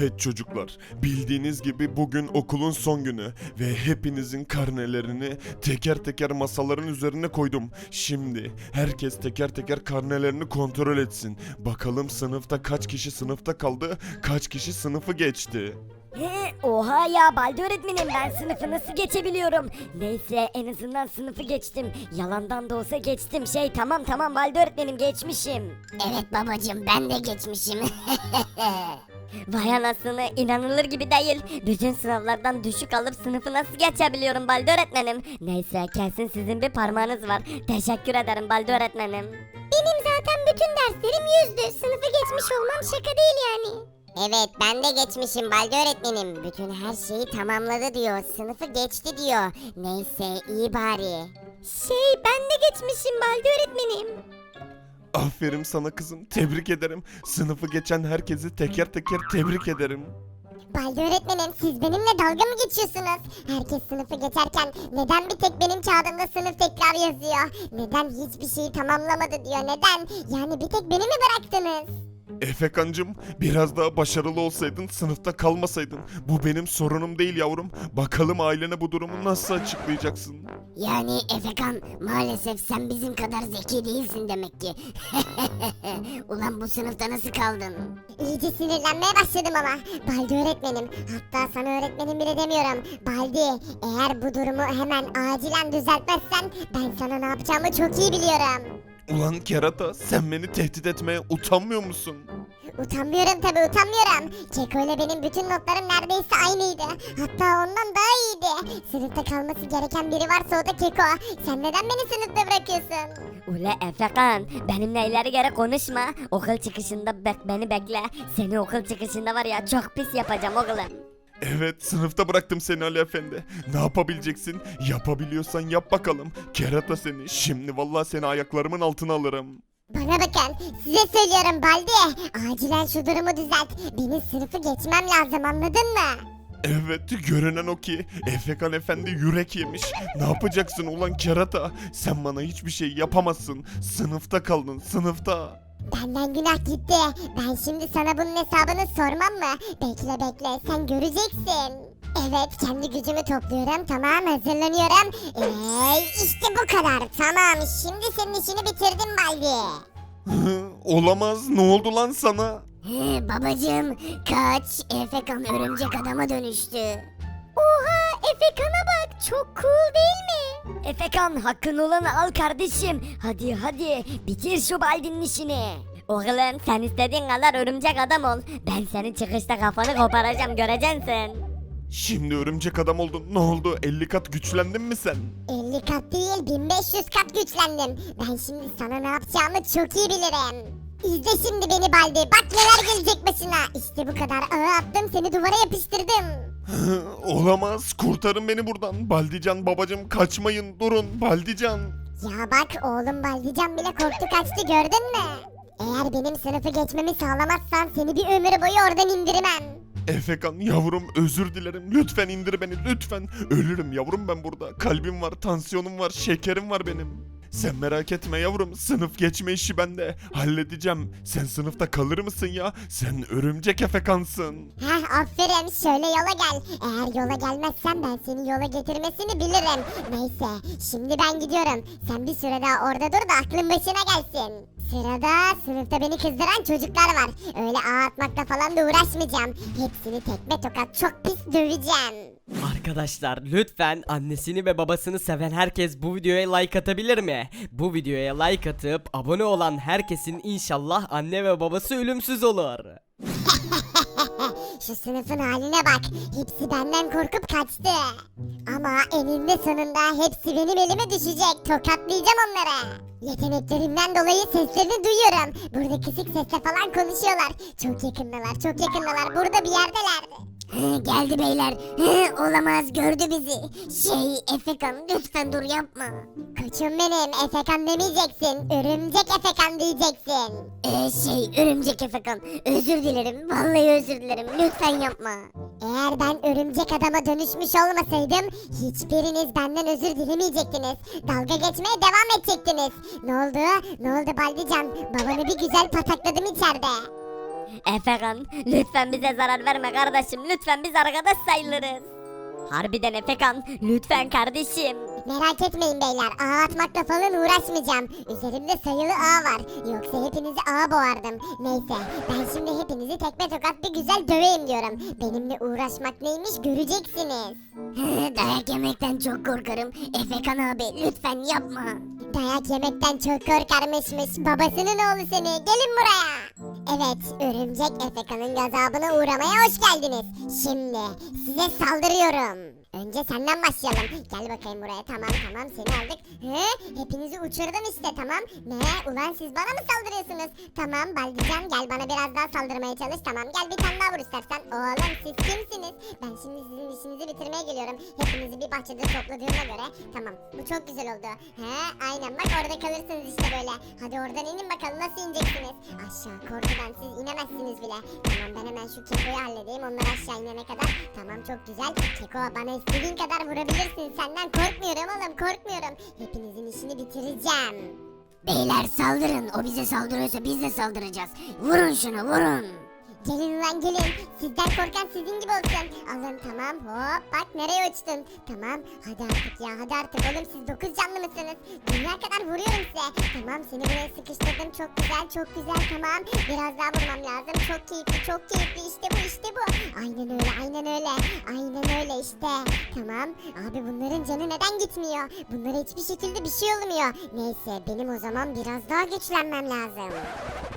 Evet çocuklar, bildiğiniz gibi bugün okulun son günü ve hepinizin karnelerini teker teker masaların üzerine koydum. Şimdi herkes teker teker karnelerini kontrol etsin. Bakalım sınıfta kaç kişi sınıfta kaldı, kaç kişi sınıfı geçti. He, oha ya Baldi öğretmenim ben sınıfı nasıl geçebiliyorum? Neyse en azından sınıfı geçtim. Yalandan da olsa geçtim. Şey tamam tamam Baldi öğretmenim geçmişim. Evet babacım ben de geçmişim. Vay anasını inanılır gibi değil. Bütün sınavlardan düşük alıp sınıfı nasıl geçebiliyorum Baldi öğretmenim? Neyse kesin sizin bir parmağınız var. Teşekkür ederim Baldi öğretmenim. Benim zaten bütün derslerim yüzdü. Sınıfı geçmiş olmam şaka değil yani. Evet ben de geçmişim Balde öğretmenim. Bütün her şeyi tamamladı diyor. Sınıfı geçti diyor. Neyse iyi bari. Şey ben de geçmişim Baldi öğretmenim. Aferin sana kızım, tebrik ederim. Sınıfı geçen herkesi teker teker tebrik ederim. Balde öğretmenim siz benimle dalga mı geçiyorsunuz? Herkes sınıfı geçerken neden bir tek benim kağıdımda sınıf tekrar yazıyor? Neden hiçbir şeyi tamamlamadı diyor neden? Yani bir tek beni mi bıraktınız? Efekancım biraz daha başarılı olsaydın sınıfta kalmasaydın. Bu benim sorunum değil yavrum. Bakalım ailene bu durumu nasıl açıklayacaksın? Yani Efekan maalesef sen bizim kadar zeki değilsin demek ki. Ulan bu sınıfta nasıl kaldın? İyice sinirlenmeye başladım ama. Baldi öğretmenim. Hatta sana öğretmenim bile demiyorum. Baldi eğer bu durumu hemen acilen düzeltmezsen ben sana ne yapacağımı çok iyi biliyorum. Ulan kerata sen beni tehdit etmeye utanmıyor musun? Utanmıyorum tabi utanmıyorum. Keko ile benim bütün notlarım neredeyse aynıydı. Hatta ondan daha iyiydi. Sınıfta kalması gereken biri varsa o da Keko. Sen neden beni sınıfta bırakıyorsun? Ule Efekan benimle ileri geri konuşma. Okul çıkışında bek beni bekle. Seni okul çıkışında var ya çok pis yapacağım oğlum. Evet sınıfta bıraktım seni Ali Efendi. Ne yapabileceksin? Yapabiliyorsan yap bakalım. Kerata seni. Şimdi vallahi seni ayaklarımın altına alırım. Bana bakın size söylüyorum Baldi. Acilen şu durumu düzelt. Benim sınıfı geçmem lazım anladın mı? Evet görünen o ki Efekan Efendi yürek yemiş. Ne yapacaksın ulan kerata? Sen bana hiçbir şey yapamazsın. Sınıfta kaldın sınıfta. Benden günah gitti. Ben şimdi sana bunun hesabını sormam mı? Bekle bekle sen göreceksin. Evet kendi gücümü topluyorum tamam hazırlanıyorum. Eee işte bu kadar tamam şimdi senin işini bitirdim Baldi. Olamaz ne oldu lan sana? He, babacığım kaç Efekan örümcek adama dönüştü. Oha Efekan'a bak çok cool değil mi? Efekan hakkın olanı al kardeşim. Hadi hadi bitir şu Baldi'nin işini. Oğlum sen istediğin kadar örümcek adam ol. Ben senin çıkışta kafanı koparacağım göreceksin. Şimdi örümcek adam oldun. Ne oldu? 50 kat güçlendin mi sen? 50 kat değil 1500 kat güçlendim. Ben şimdi sana ne yapacağımı çok iyi bilirim. İzle şimdi beni Baldi. Bak neler gelecek başına. İşte bu kadar ağı attım seni duvara yapıştırdım. Olamaz. Kurtarın beni buradan. Baldican babacım kaçmayın. Durun Baldican. Ya bak oğlum Baldican bile korktu kaçtı gördün mü? Eğer benim sınıfı geçmemi sağlamazsan seni bir ömür boyu oradan indirmem. Efekan yavrum özür dilerim. Lütfen indir beni lütfen. Ölürüm yavrum ben burada. Kalbim var, tansiyonum var, şekerim var benim. Sen merak etme yavrum. Sınıf geçme işi bende. Halledeceğim. Sen sınıfta kalır mısın ya? Sen örümcek efekansın. Heh aferin şöyle yola gel. Eğer yola gelmezsen ben seni yola getirmesini bilirim. Neyse şimdi ben gidiyorum. Sen bir süre daha orada dur da aklın başına gelsin. Sırada sınıfta beni kızdıran çocuklar var. Öyle ağ atmakla falan da uğraşmayacağım. Hepsini tekme tokat çok pis döveceğim. Arkadaşlar lütfen annesini ve babasını seven herkes bu videoya like atabilir mi? Bu videoya like atıp abone olan herkesin inşallah anne ve babası ölümsüz olur. Şu sınıfın haline bak. Hepsi benden korkup kaçtı. Ama eninde sonunda hepsi benim elime düşecek. Tokatlayacağım onları. Yeteneklerimden dolayı seslerini duyuyorum. Burada kısık sesle falan konuşuyorlar. Çok yakındalar, çok yakındalar. Burada bir yerdeler. Geldi beyler. Olamaz gördü bizi. Şey Efekan lütfen dur yapma. Koçum benim Efekan demeyeceksin. Örümcek Efekan diyeceksin. Ee, şey örümcek Efekan. Özür dilerim. Vallahi özür dilerim. Lütfen yapma. Eğer ben örümcek adama dönüşmüş olmasaydım hiçbiriniz benden özür dilemeyecektiniz. Dalga geçmeye devam edecektiniz. Ne oldu? Ne oldu Baldican? Babanı bir güzel patakladım içeride. Efekan lütfen bize zarar verme kardeşim lütfen biz arkadaş sayılırız. Harbiden Efekan lütfen kardeşim. Merak etmeyin beyler ağ atmakla falan uğraşmayacağım. Üzerimde sayılı ağ var. Yoksa hepinizi ağa boğardım. Neyse ben şimdi hepinizi tekme tokat bir güzel döveyim diyorum. Benimle uğraşmak neymiş göreceksiniz. Dayak yemekten çok korkarım. Efekan abi lütfen yapma. Dayak yemekten çok korkarmışmış. Babasının oğlu seni. Gelin buraya. Evet, örümcek Efekan'ın gazabına uğramaya hoş geldiniz. Şimdi size saldırıyorum. Önce senden başlayalım. Gel bakayım buraya. Tamam tamam seni aldık. Hı? Hepinizi uçurdum işte tamam. Ne? Ulan siz bana mı saldırıyorsunuz? Tamam Baldican gel bana biraz daha saldırmaya çalış. Tamam gel bir tane daha vur istersen. Oğlum siz kimsiniz? Ben şimdi sizin işinizi bitirmeye geliyorum. Hepinizi bir bahçede topladığıma göre. Tamam bu çok güzel oldu. He aynen bak orada kalırsınız işte böyle. Hadi oradan inin bakalım nasıl ineceksiniz? Aşağı korkudan siz inemezsiniz bile. Tamam ben hemen şu kekoyu halledeyim. Onlar aşağı inene kadar. Tamam çok güzel. Keko bana istediğin kadar vurabilirsin. Senden korkmuyorum oğlum korkmuyorum. Hepinizin işini bitireceğim. Beyler saldırın. O bize saldırıyorsa biz de saldıracağız. Vurun şunu vurun. Gelin ulan gelin. Sizden korkan sizin gibi olsun. Alın tamam hop bak nereye uçtun. Tamam hadi artık ya hadi artık oğlum siz dokuz canlı mısınız? Dünya kadar vuruyorum size. Tamam seni buraya sıkıştırdım çok güzel çok güzel tamam. Biraz daha vurmam lazım. Çok keyifli çok keyifli işte bu işte bu. Aynen öyle aynen öyle. Aynen öyle işte. Tamam abi bunların canı neden gitmiyor? Bunlara hiçbir şekilde bir şey olmuyor. Neyse benim o zaman biraz daha güçlenmem lazım.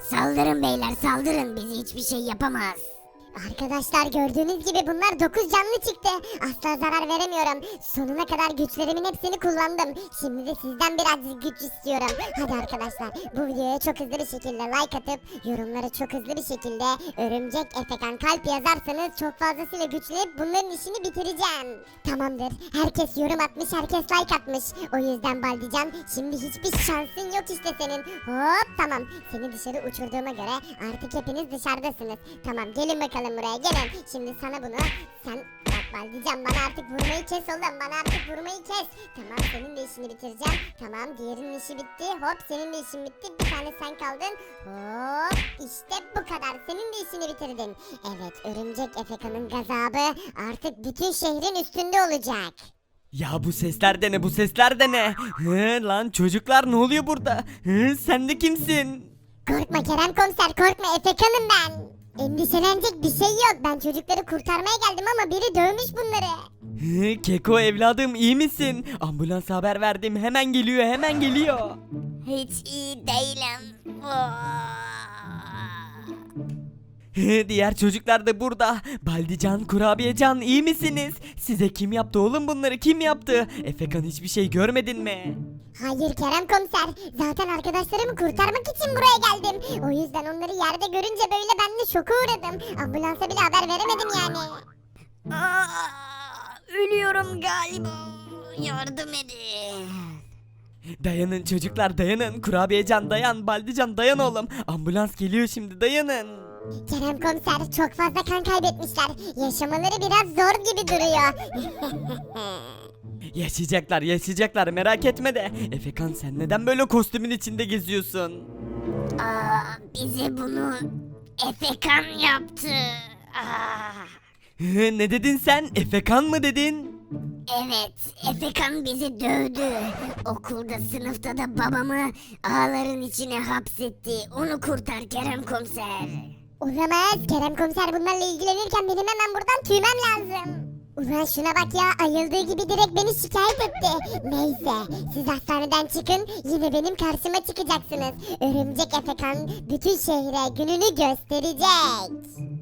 Saldırın beyler saldırın bizi hiçbir şey yapamaz. Arkadaşlar gördüğünüz gibi bunlar 9 canlı çıktı. Asla zarar veremiyorum. Sonuna kadar güçlerimin hepsini kullandım. Şimdi de sizden birazcık güç istiyorum. Hadi arkadaşlar bu videoya çok hızlı bir şekilde like atıp yorumlara çok hızlı bir şekilde örümcek efekan kalp yazarsanız çok fazlasıyla güçlenip bunların işini bitireceğim. Tamamdır. Herkes yorum atmış, herkes like atmış. O yüzden Baldican şimdi hiçbir şansın yok işte senin. Hop tamam. Seni dışarı uçurduğuma göre artık hepiniz dışarıdasınız. Tamam gelin bakalım buraya gelin. Şimdi sana bunu sen bak Baldican bana artık vurmayı kes oğlum. Bana artık vurmayı kes. Tamam senin de işini bitireceğim. Tamam diğerinin işi bitti. Hop senin de işin bitti. Bir tane sen kaldın. Hop işte bu kadar. Senin de işini bitirdin. Evet örümcek Efeka'nın gazabı artık bütün şehrin üstünde olacak. Ya bu sesler de ne bu sesler de ne? Hı, lan çocuklar ne oluyor burada? Hı, sen de kimsin? Korkma Kerem komiser korkma Efekan'ım ben. Endişelenecek bir şey yok. Ben çocukları kurtarmaya geldim ama biri dövmüş bunları. Keko evladım iyi misin? Ambulans haber verdim hemen geliyor hemen geliyor. Hiç iyi değilim. Hı, Diğer çocuklar da burada. Baldican, Kurabiyecan iyi misiniz? Size kim yaptı oğlum bunları kim yaptı? Efekan hiçbir şey görmedin mi? Hayır Kerem komiser. Zaten arkadaşlarımı kurtarmak için buraya geldim. O yüzden onları yerde görünce böyle ben de şoka uğradım. Ambulansa bile haber veremedim yani. Aa, ölüyorum galiba. Yardım edin. Dayanın çocuklar dayanın. Kurabiyecan dayan. Baldican dayan oğlum. Ambulans geliyor şimdi dayanın. Kerem komiser çok fazla kan kaybetmişler. Yaşamaları biraz zor gibi duruyor. Yaşayacaklar yaşayacaklar merak etme de. Efekan sen neden böyle kostümün içinde geziyorsun? Aa, bize bunu Efekan yaptı. Aa. Ne dedin sen? Efekan mı dedin? Evet, Efekan bizi dövdü. Okulda, sınıfta da babamı ağların içine hapsetti. Onu kurtar Kerem komiser. Olamaz. Kerem komiser bunlarla ilgilenirken benim hemen buradan tüymem lazım. Ulan şuna bak ya ayıldığı gibi direkt beni şikayet etti. Neyse siz hastaneden çıkın yine benim karşıma çıkacaksınız. Örümcek Efekan bütün şehre gününü gösterecek.